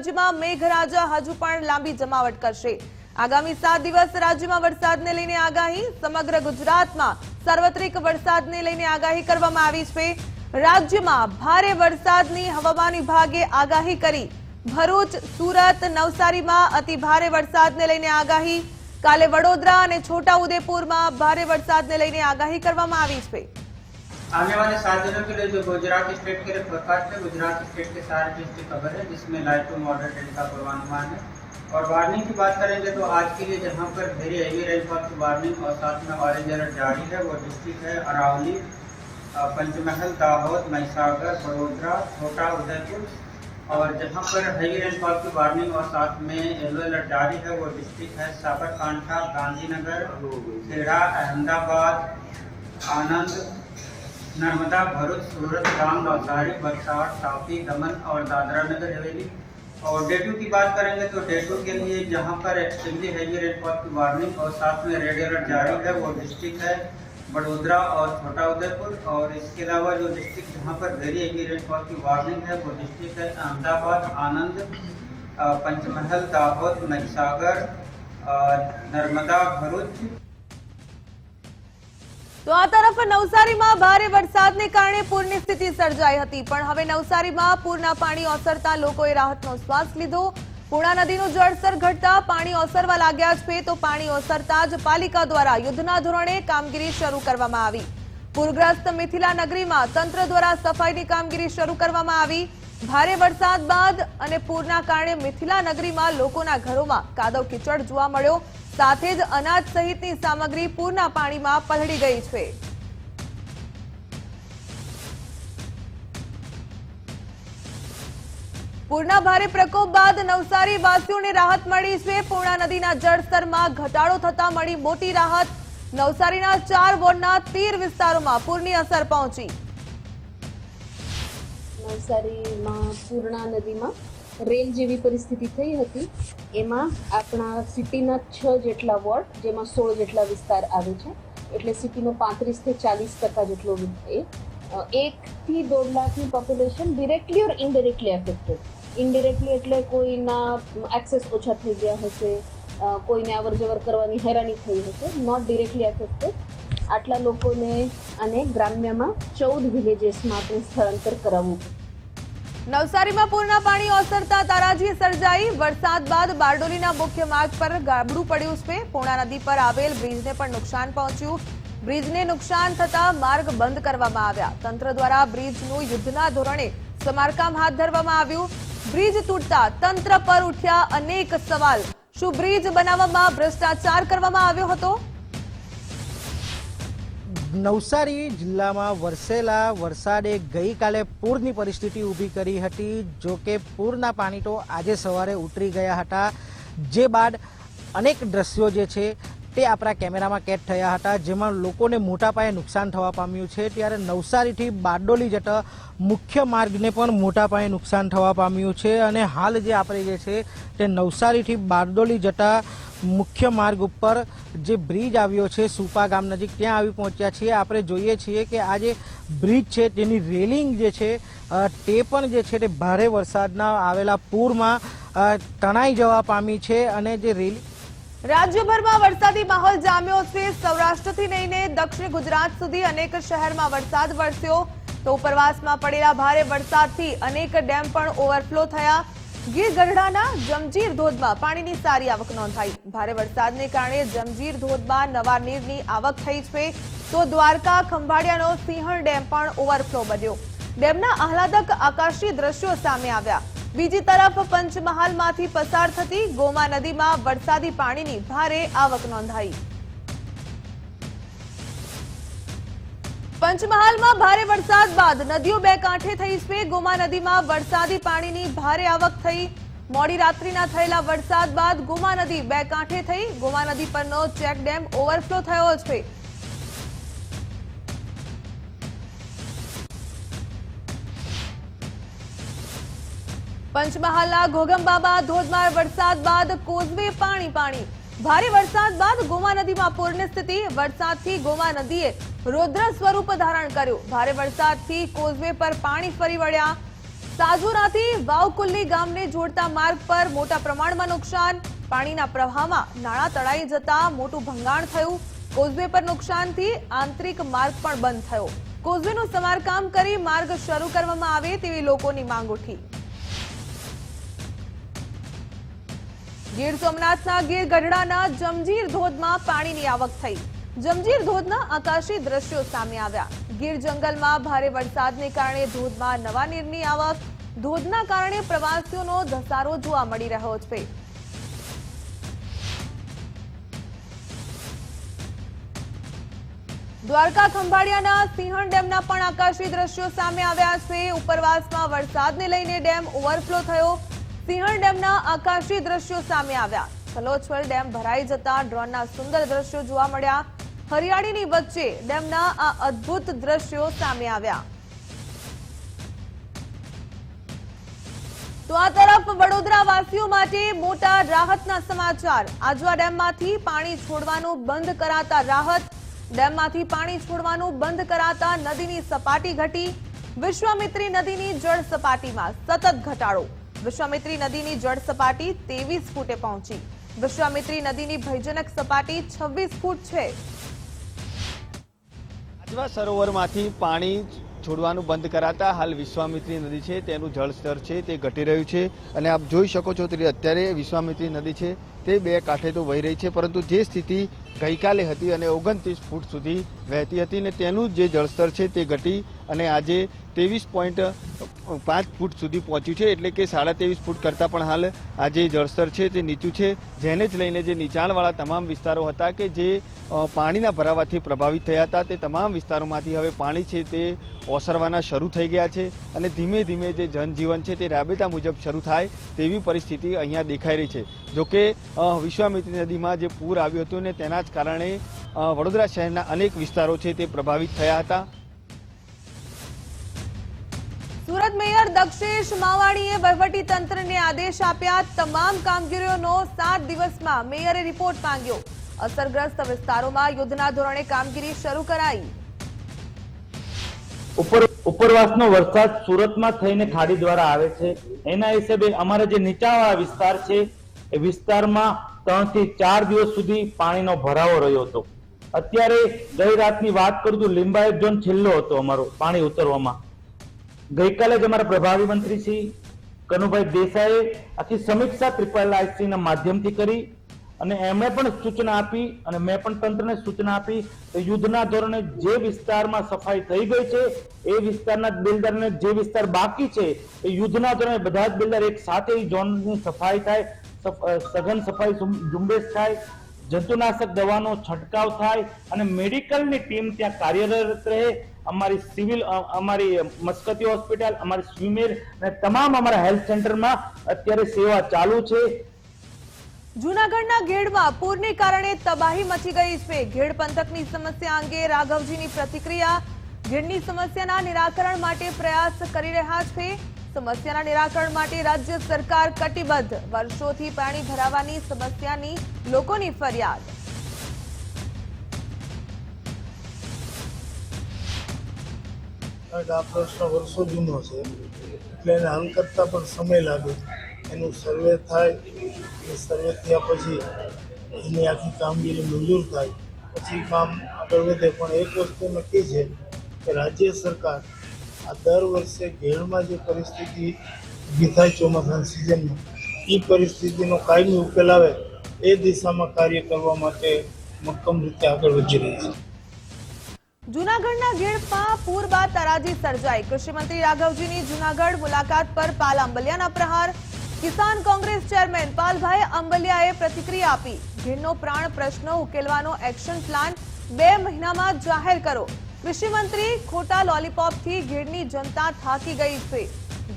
રાજ્યમાં મેઘરાજા હજુ પણ લાંબી જમાવટ કરશે. આગામી સાત દિવસ રાજ્યમાં વરસાદને લઈને આગાહી, સમગ્ર ગુજરાતમાં સાર્વત્રિક વરસાદને લઈને આગાહી કરવામાં આવી છે. રાજ્યમાં ભારે વરસાદની હવામાન વિભાગે આગાહી કરી. ભરૂચ, સુરત, નવસારીમાં અતિ ભારે વરસાદને લઈને આગાહી. કાલે વડોદરા અને છોટાઉદેપુરમાં ભારે વરસાદને લઈને આગાહી કરવામાં આવી છે. आने वाले सात दिनों के लिए जो गुजरात स्टेट के लिए फोरकास्ट है, गुजरात स्टेट के सारे डिस्ट्रिक्ट कवर है, जिसमें लाइट टू मॉडरेट रेन का पूर्वानुमान है। और वार्निंग की बात करेंगे तो आज के लिए जहाँ पर वेरी हेवी रेनफॉल की वार्निंग और साथ में ऑरेंज अलर्ट जारी है, वो डिस्ट्रिक्ट है अरावली पंचमहल, दाहोद, महिसागर बड़ोदरा छोटा उदयपुर। और जहाँ पर हेवी रेनफॉल की वार्निंग और साथ में येलो अलर्ट जारी है, वो डिस्ट्रिक्ट है साबरकांठा, गांधीनगर, खेड़ा, अहमदाबाद, आनंद नर्मदा, भरूच, सूरत डांग नवसारी बरसात तापी दमन और दादरा नगर हवेली। और डेटू की बात करेंगे तो डेटू के लिए जहाँ पर एक्सट्रीमली हैवी रेनफॉल की वार्निंग और साथ में रेड अलर्ट जारी है, वो डिस्ट्रिक्ट है बड़ोदरा और छोटा उदयपुर और इसके अलावा जो डिस्ट्रिक्ट जहाँ पर वेरी हैवी रेनफॉल की वार्निंग है, वो डिस्ट्रिक्ट है अहमदाबाद, आनंद पंचमहल, दाहोद महिसागर नर्मदा, भरूच। તો આ તરફ નવસારીમાં ભારે વરસાદને કારણે પૂરની સ્થિતિ સર્જાઈ હતી. પણ હવે નવસારીમાં પૂરના પાણી ઓસરતા લોકોએ રાહતનો શ્વાસ લીધો. પૂર્ણા નદીનું જળસ્તર ઘટતા પાણી ઓસરવા લાગ્યા છે તો પાણી ઓસરતા જ પાલિકા દ્વારા યુદ્ધના ધોરણે કામગીરી શરૂ કરવામાં આવી. પૂરગ્રસ્ત મિથિલા નગરીમાં તંત્ર દ્વારા સફાઈની કામગીરી શરૂ કરવામાં આવી. ભારે વરસાદ બાદ અને પૂરના કારણે મિથિલા નગરીમાં લોકોના ઘરોમાં કાદવ કીચડ જોવા મળ્યો. સાથે જ અનાજ સહિતની સામગ્રી પૂરના પાણીમાં પલળી ગઈ છે. પૂરના ભારે પ્રકોપ બાદ નવસારી વાસીઓને રાહત મળી છે. પૂર્ણા નદીના જળસ્તરમાં ઘટાડો થતા મળી મોટી રાહત. નવસારીના ચાર વોર્ડના તેર વિસ્તારોમાં પૂરની અસર પહોંચી. નવસારીમાં પૂર્ણા નદીમાં રેલ જેવી પરિસ્થિતિ થઈ હતી. એમાં આપણા સિટીના છ જેટલા વોર્ડ, જેમાં સોળ જેટલા વિસ્તાર આવે છે, એટલે સિટીનો પાંત્રીસથી ચાલીસ ટકા જેટલો એ એકથી દોઢ લાખની population directly or indirectly affected indirectly એટલે કોઈના એક્સેસ ઓછા થઈ ગયા હશે કોઈને અવર જવર કરવાની હેરાની થઈ હશે નોટ ડિરેક્ટલી એફેક્ટેડ આટલા લોકોને અને ગ્રામ્યમાં ચૌદ વિલેજીસમાં આપણે સ્થળાંતર કરાવવું પડ્યું. નવસારીમાં પૂરના પાણી ઓસરતા તારાજી સર્જાઈ. વરસાદ બાદ બારડોલીના મુખ્ય માર્ગ પર ગાબડું પડ્યું છે. પૂર્ણા નદી પર આવેલ બ્રિજને પણ નુકસાન પહોંચ્યું. બ્રિજને નુકસાન થતા માર્ગ બંધ કરવામાં આવ્યા. તંત્ર દ્વારા બ્રિજનું યુદ્ધના ધોરણે સમારકામ હાથ ધરવામાં આવ્યું. બ્રિજ તૂટતા તંત્ર પર ઉઠ્યા અનેક સવાલ. શું બ્રિજ બનાવવામાં ભ્રષ્ટાચાર કરવામાં આવ્યો હતો? નવસારી જિલ્લામાં વરસેલા વરસાદે ગઈકાલે પૂરની પરિસ્થિતિ ઊભી કરી હતી, જો કે પૂરના પાણી તો આજે સવારે ઉતરી ગયા હતા. જે બાદ અનેક દ્રશ્યો જે છે તે આપણા કેમેરામાં કેદ થયા હતા, જેમાં લોકોને મોટા પાયે નુકસાન થવા પામ્યું છે. ત્યારે નવસારીથી બારડોલી જતા મુખ્ય માર્ગને પણ મોટા પાયે નુકસાન થવા પામ્યું છે અને હાલ જે આપણે જે છે તે નવસારીથી બારડોલી જતા મુખ્ય માર્ગ ઉપર જે બ્રિજ આવ્યો છે, સુપા ગામ નજીક, ત્યાં આવી પહોંચ્યા છીએ. આપણે જોઈએ છીએ કે આ જે બ્રિજ છે, તેની રેલિંગ જે છે તે પણ જે છે તે ભારે વરસાદના આવેલા પૂરમાં તણાઈ જવા પામી છે અને જે રેલિંગ રાજ્યભરમાં વરસાદી માહોલ જામ્યો છે. સૌરાષ્ટ્રથી લઈને દક્ષિણ ગુજરાત સુધી અનેક શહેરમાં વરસાદ વરસ્યો. તો ઉપરવાસમાં પડેલા ભારે વરસાદથી અનેક ડેમ પણ ઓવરફ્લો થયા. ગીર ગઢડાના જમજીર ધોધમાં પાણીની સારી આવક નોંધાઈ. ભારે વરસાદને કારણે જમજીર ધોધમાં નવા નીરની આવક થઈ છે. તો દ્વારકા, ખંભાળિયાનો સિંહણ ડેમ પણ ઓવરફ્લો બન્યો. ડેમના આહલાદક આકાશી દ્રશ્યો સામે આવ્યા. બીજી તરફ પંચમહાલમાંથી પસાર થતી ગોમા નદીમાં વરસાદી પાણીની ભારે આવક નોંધાઈ. પંચમહાલમાં ભારે વરસાદ બાદ નદીઓ બે કાંઠે થઈ છે. ગોમા નદીમાં વરસાદી પાણીની ભારે આવક થઈ. મોડી રાત્રિના થયેલા વરસાદ બાદ ગોમા નદી બે કાંઠે થઈ. ગોમા નદી પરનો ચેક ડેમ ઓવરફ્લો થયો છે. પંચમહાલના ઘોગંબાબા ધોધમાર વરસાદ બાદ કોઝવે પાણી પાણી. ભારે વરસાદ બાદ ગોમા નદીમાં પૂરની સ્થિતિ. વરસાદથી ગોમા નદીએ રૌદ્ર સ્વરૂપ ધારણ કર્યું. ભારે વરસાદથી કોઝવે પર પાણી ફરી વળ્યા. સાજુરાથી વાવકુલ્લી ગામને જોડતા માર્ગ પર મોટા પ્રમાણમાં નુકસાન. પાણીના પ્રવાહમાં નાળા તળાઈ જતા મોટું ભંગાણ થયું. કોઝવે પર નુકસાનથી આંતરિક માર્ગ પણ બંધ થયો. કોઝવેનું સમારકામ કરી માર્ગ શરૂ કરવામાં આવે તેવી લોકોની માંગ ઉઠી. ગીર સોમનાથના ગીર ગઢડાના જમજીર ધોધમાં પાણીની આવક થઈ. જમજીર ધોધના આકાશી દ્રશ્યો સામે આવ્યા. ગીર જંગલમાં ભારે વરસાદને કારણે ધોધમાં નવા નીરની આવક. ધોધના કારણે પ્રવાસીઓનો ધસારો જોવા મળી રહ્યો છે. દ્વારકા ખંભાળિયાના સિંહણ ડેમના પણ આકાશી દ્રશ્યો સામે આવ્યા છે. ઉપરવાસમાં વરસાદને લઈને ડેમ ઓવરફ્લો થયો. સિંહણ ડેમના આકાશી દ્રશ્યો સામે આવ્યા. કલોછવલ ડેમ ભરાઈ જતા ડ્રોનના સુંદર દ્રશ્યો જોવા મળ્યા. હરિયાળીની વચ્ચે ડેમના આ અદ્ભુત દ્રશ્યો સામે આવ્યા. તો આ તરફ વડોદરા વાસીઓ માટે મોટા રાહતના સમાચાર. આજવા ડેમમાંથી પાણી છોડવાનું બંધ કરાતા રાહત. ડેમમાંથી પાણી છોડવાનું બંધ કરાતા નદીની સપાટી ઘટી. વિશ્વામિત્રી નદીની જળ સપાટીમાં સતત ઘટાડો. વિશ્વામિત્રી નદીની જળ સપાટી ત્રેવીસ ફૂટે પહોંચી. વિશ્વામિત્રી નદીની ભયજનક સપાટી છવ્વીસ ફૂટ છે. આજવા સરોવરમાંથી પાણી છોડવાનું બંધ કરાતા હાલ વિશ્વામિત્રી નદી છે, તેનું જળસ્તર છે, તે ઘટી રહ્યું છે. અને આપ જોઈ શકો છો, તે અત્યારે વિશ્વામિત્રી નદી છે, તે બે કાંઠે તો વહી રહી છે, પરંતુ જે સ્થિતિ ગઈકાલે હતી અને ઓગણત્રીસ ફૂટ સુધી વહેતી હતી અને તેનું જે જળસ્તર છે, તે ઘટી અને આજે ત્રેવીસ પોઈન્ટ પાંચ ફૂટ સુધી પહોંચ્યું છે, એટલે કે સાડા ત્રેવીસ ફૂટ કરતાં પણ હાલ આજે જળસ્તર છે, તે નીચું છે. જેને જ લઈને જે નીચાણવાળા તમામ વિસ્તારો હતા કે જે પાણીના ભરાવાથી પ્રભાવિત થયા હતા, તે તમામ વિસ્તારોમાંથી હવે પાણી છે તે ઓસરવાના શરૂ થઈ ગયા છે અને ધીમે ધીમે જે જનજીવન છે તે રાબેતા મુજબ શરૂ થાય તેવી પરિસ્થિતિ અહીંયા દેખાઈ રહી છે. જોકે વિશ્વામિત્રી નદીમાં જે પૂર આવ્યું હતું ને તેના જ કારણે વડોદરા શહેરના અનેક વિસ્તારો છે તે પ્રભાવિત થયા હતા. સુરત મેયર દક્ષેશ માવાણીએ તંત્રને આદેશ આપ્યા. તમામ કામગીરીઓનો સાત દિવસમાં મેયરે રિપોર્ટ માંગ્યો. અસરગ્રસ્ત વિસ્તારોમાં યુદ્ધના ધોરણે કામગીરી શરૂ કરાઈ. ઉપર ઉપરવાસનો વરસાદ સુરતમાં થઈને ખાડી દ્વારા આવે છે. એના હિસાબે અમારા જે નીચાણવાળા વિસ્તાર છે, એ વિસ્તારમાં ત્રણથી ચાર દિવસ સુધી પાણીનો ભરાવો રહ્યો હતો. અત્યારે ગઈ રાતની વાત કરું તો લિંબાયત ઝોન છેલ્લો હતો અમારો પાણી ઉતરવામાં. ગઈકાલે જ અમારા પ્રભારી મંત્રી શ્રી કનુભાઈ દેસાઈએ આખી સમીક્ષા ત્રિપલ આઈસીના માધ્યમથી કરી અને એમણે પણ સૂચના આપી અને મેં પણ તંત્રને સૂચના આપી કે યુદ્ધના ધોરણે જે વિસ્તારમાં સફાઈ થઈ ગઈ છે, એ વિસ્તારના બિલ્ડરને જે વિસ્તાર બાકી છે, એ યુદ્ધના ધોરણે બધા જ બિલ્ડર એક સાથે ઝોનની સફાઈ થાય સઘન સફાઈ ઝુંબેશ થાય, જંતુનાશક દવાનો છંટકાવ થાય અને મેડિકલની ટીમ ત્યાં કાર્યરત રહે અમારી સિવિલ અમારી મસ્કતી હોસ્પિટલ, અમારી સ્વિમેર અને તમામ અમારા હેલ્થ સેન્ટરમાં અત્યારે સેવા ચાલુ છે. જૂનાગઢના ઘેડમાં પૂરને કારણે તબાહી મચી ગઈ છે. ઘેડ પંથકની સમસ્યા અંગે રાઘવજીની પ્રતિક્રિયા. ઘેડની સમસ્યાના નિરાકરણ માટે પ્રયાસ કરી રહ્યા છે. સમસ્યાના નિરાકરણ માટે રાજ્ય સરકાર કટિબદ્ધ. વર્ષોથી પાણી ભરાવાની સમસ્યાની લોકોની ફરિયાદ. કારણ કે આ પ્રશ્ન વર્ષો જૂનો છે. એટલે એને હલ કરતા પણ સમય લાગે. એનું સર્વે થાય, એ સર્વે થયા પછી એની આખી કામગીરી મંજૂર થાય. પછી કામ આગળ વધે. પણ એક વસ્તુ નક્કી છે કે રાજ્ય સરકાર આ દર વર્ષે ઘેરમાં જે પરિસ્થિતિ ઊભી થાય ચોમાસાની સિઝનમાં એ પરિસ્થિતિનો કાયમી ઉકેલ આવે એ દિશામાં કાર્ય કરવા માટે મક્કમ રીતે આગળ વધી રહી છે. જૂનાગઢના ગીડમાં પૂર બાદ તરાજી સર્જાઈ. કૃષિમંત્રી રાઘવજીની જૂનાગઢ મુલાકાત પર પાલ અંબલિયાના પ્રહાર. કિસાન કોંગ્રેસ ચેરમેન પાલભાઈ અંબલિયાએ પ્રતિક્રિયા આપી. ગીડનો પ્રાણ પ્રશ્ન ઉકેલવાનો એક્શન પ્લાન બે મહિનામાં જાહેર કરો. કૃષિમંત્રી ખોટા લોલીપોપથી ગીડની જનતા થાકી ગઈ છે.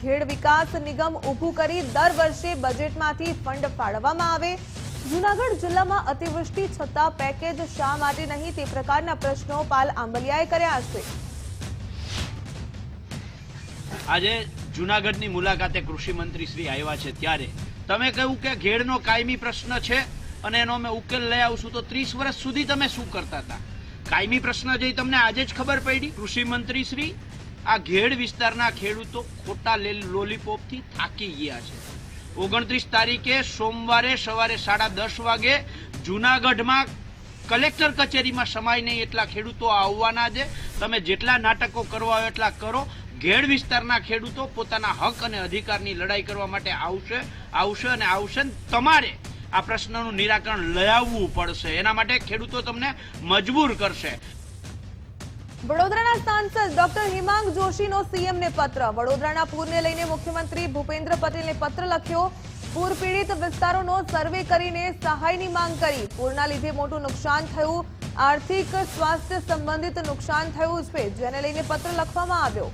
ગીડ વિકાસ નિગમ ઊભું કરી દર વર્ષે બજેટમાંથી ફંડ ફાળવવામાં આવે. જૂનાગઢ જિલ્લામાં અતિવૃષ્ટિ છતાં પેકેજ શા માટે નહીં તે પ્રકારના પ્રશ્નો પાલ આંબલિયાએ કર્યા છે. આજે જુનાગઢની મુલાકાતે કૃષિ મંત્રી શ્રી આવ્યા છે ત્યારે. તમે કહ્યું કે ઘેડનો કાયમી પ્રશ્ન છે અને એનો અમે ઉકેલ લઈ આવશું તો ત્રીસ વર્ષ સુધી તમે શું કરતા હતા? કાયમી પ્રશ્ન જે તમને આજે જ ખબર પડી. કૃષિ મંત્રી શ્રી, આ ઘેડ વિસ્તારના ખેડૂતો ખોટા લોલીપોપથી થાકી ગયા છે. ઓગણત્રીસ તારીખે સોમવારે સવારે સાડા દસ વાગે જુનાગઢમાં કલેક્ટર કચેરીમાં સમાય નહીં એટલા ખેડૂતો આવવાના છે. તમે જેટલા નાટકો કરવા હોય એટલા કરો. ઘેડ વિસ્તારના ખેડૂતો પોતાના હક અને અધિકારની લડાઈ કરવા માટે આવશે આવશે અને આવશે તમારે આ પ્રશ્નનું નિરાકરણ લઈ આવવું પડશે. એના માટે ખેડૂતો તમને મજબૂર કરશે. વડોદરાના સાંસદ ડોક્ટર હિમાંગ જોશીનો સીએમને પત્ર. વડોદરાના પૂરને લઈને મુખ્યમંત્રી ભૂપેન્દ્ર પટેલને પત્ર લખ્યો. પૂર પીડિત વિસ્તારોનો સર્વે કરીને સહાયની માંગ કરી. પૂરના લીધે મોટું નુકસાન થયું. આર્થિક સ્વાસ્થ્ય સંબંધિત નુકસાન થયું છે, જેને લઈને પત્ર લખવામાં આવ્યો.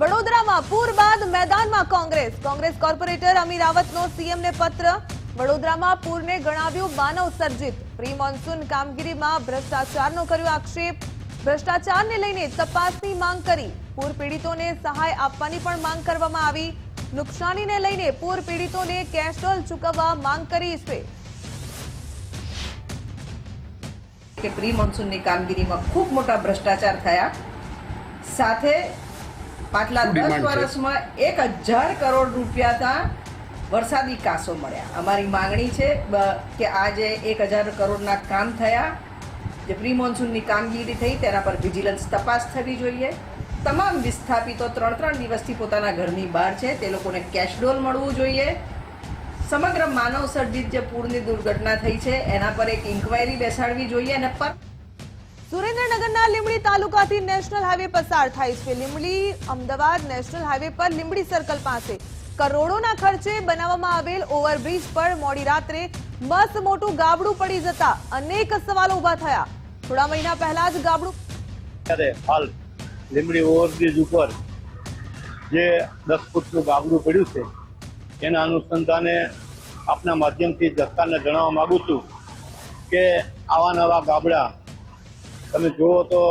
વડોદરામાં પૂર બાદ મેદાનમાં કોંગ્રેસ. કોંગ્રેસ કોર્પોરેટર અમી રાવતનો સીએમને પત્ર. વડોદરામાં પૂરને ગણાવ્યું માનવ સર્જિત. પ્રી મોન્સૂન કામગીરીમાં ભ્રષ્ટાચારનો કર્યો આક્ષેપ. ભ્રષ્ટાચારને લઈને તપાસની માંગ કરી. પૂર પીડિતોને સહાય આપવાની પણ માંગ કરવામાં આવી. નુકસાનીને લઈને પૂર પીડિતોને કેશડોલ ચૂકવવા માંગ કરી છે. કે પ્રી મોન્સૂનની કામગીરીમાં ખૂબ મોટા ભ્રષ્ટાચાર થયા. સાથે પાછલા દસ વર્ષમાં એક હજાર કરોડ રૂપિયાના વરસાદી કાસો મળ્યા. અમારી માંગણી છે કે આ જે એક હજાર કરોડના કામ થયા. જે પ્રી મોન્સૂનની કામગીરી થઈ, તેના પર વિજિલન્સ તપાસ થવી જોઈએ. તમામ વિસ્થાપિતો ત્રણ ત્રણ દિવસથી પોતાના ઘરની બહાર છે. તે લોકોને કેશડોલ મળવું જોઈએ. સમગ્ર માનવ સર્જિત જે પૂરની દુર્ઘટના થઈ છે, એના પર એક ઇન્કવાયરી બેસાડવી જોઈએ અને પર સુરેન્દ્રનગરના લીંબડી તાલુકાથી નેશનલ હાઈવે પસાર થાય છે. લીંબડી અમદાવાદ નેશનલ હાઈવે પર લીંબડી સર્કલ પાસે કરોડોના ખર્ચે બનાવવામાં આવેલ ઓવરબ્રિજ પર મોડી રાત્રે મસ્ત મોટું ગાબડું પડી જતા અનેક સવાલો ઊભા થયા. થોડા મહિના પહેલા જ ગાબડું ત્યારે હાલ લીમડી ઓવરબ્રિજ ઉપર જે દસ ફૂટનું ગાબડું પડ્યું છે, એના અનુસંધાને આપના માધ્યમથી સરકારને જણાવવા માંગુ છું કે આવા નવા ગાબડા તમે જુઓ તો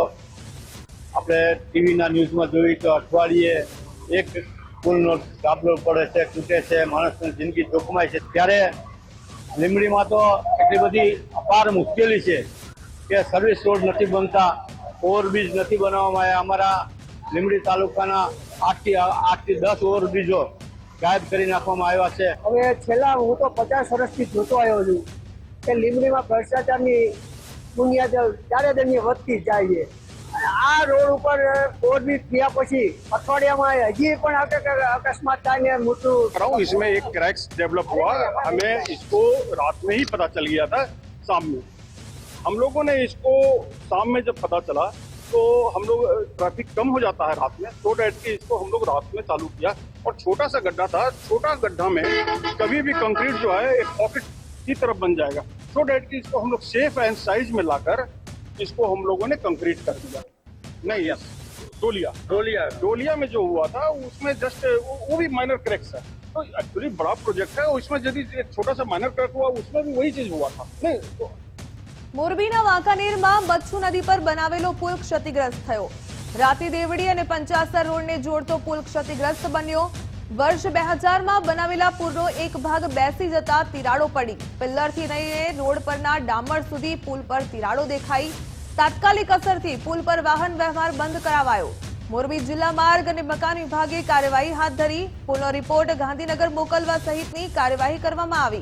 આપણે ટીવીના ન્યૂઝમાં જોઈ તો અઠવાડિયે એક પુલનો કાબલો પડે છે, તૂટે છે, માણસની જિંદગી જોખમાય છે. ત્યારે લીમડીમાં તો એટલી બધી અપાર મુશ્કેલી છે કે સર્વિસ રોડ નથી બનતા ઓવરબ્રિજ નથી બનાવવામાં આવ્યા. અમારા લીમડી તાલુકાના આઠથી આઠથી દસ ઓવરબ્રિજો ગાયબ કરી નાખવામાં આવ્યા છે. હવે છેલ્લા હું તો પચાસ વર્ષથી જોતો આવ્યો છું કે લીમડીમાં ભ્રષ્ટાચારની દુનિયા ચારે દુનિયા વધતી જાય છે? આ રોડ ઉપર ઓવરબ્રિજ થયા પછી અઠવાડિયામાં હજી પણ અક- અકસ્માત થાય ને મોટું रहा हूँ इसमें एक क्रैक्स डेवलप हुआ हमें इसको रात में ही पता चल गया था शाम में हम लोगों ने इसको शाम में जब पता चला तो हम लोग ट्रैफिक कम हो जाता है रात में सो डैट कि इसको हम लोग रात में चालू किया और छोटा सा गड्ढा था छोटा गड्ढा में कभी भी कंक्रीट जो है एक पॉकेट की तरफ बन जाएगा सो डैट कि इसको हम लोग सेफ एंड साइज में लाकर इसको हम लोगों ने कंक्रीट कर दिया नहीं यस डोलिया डोलिया डोलिया में जो हुआ था उसमें जस्ट वो, वो भी माइनर क्रैक्स है तो एक्चुअली बड़ा प्रोजेक्ट है और इसमें यदि एक छोटा सा माइनर क्रैक हुआ उसमें भी वही चीज हुआ था नहीं तो મોરબીના વાંકાનેરમાં બચ્છુ નદી પર બનાવેલો પુલ ક્ષતિગ્રસ્ત થયો રાતી દેવડી અને પંચાસર રોડને જોડતો પુલ ક્ષતિગ્રસ્ત બન્યો વર્ષ બે હજારમાં બનાવેલા પુલનો એક ભાગ બેસી જતા તિરાડો પડી પિલ્લરથી લઈને રોડ પરના ડામર સુધી પુલ પર તિરાડો દેખાઈ તાત્કાલિક અસરથી પુલ પર વાહન વ્યવહાર બંધ કરાવાયો. મોરબી જિલ્લા માર્ગ અને મકાન વિભાગે કાર્યવાહી હાથ ધરી. પુલનો રિપોર્ટ ગાંધીનગર મોકલવા સહિતની કાર્યવાહી કરવામાં આવી.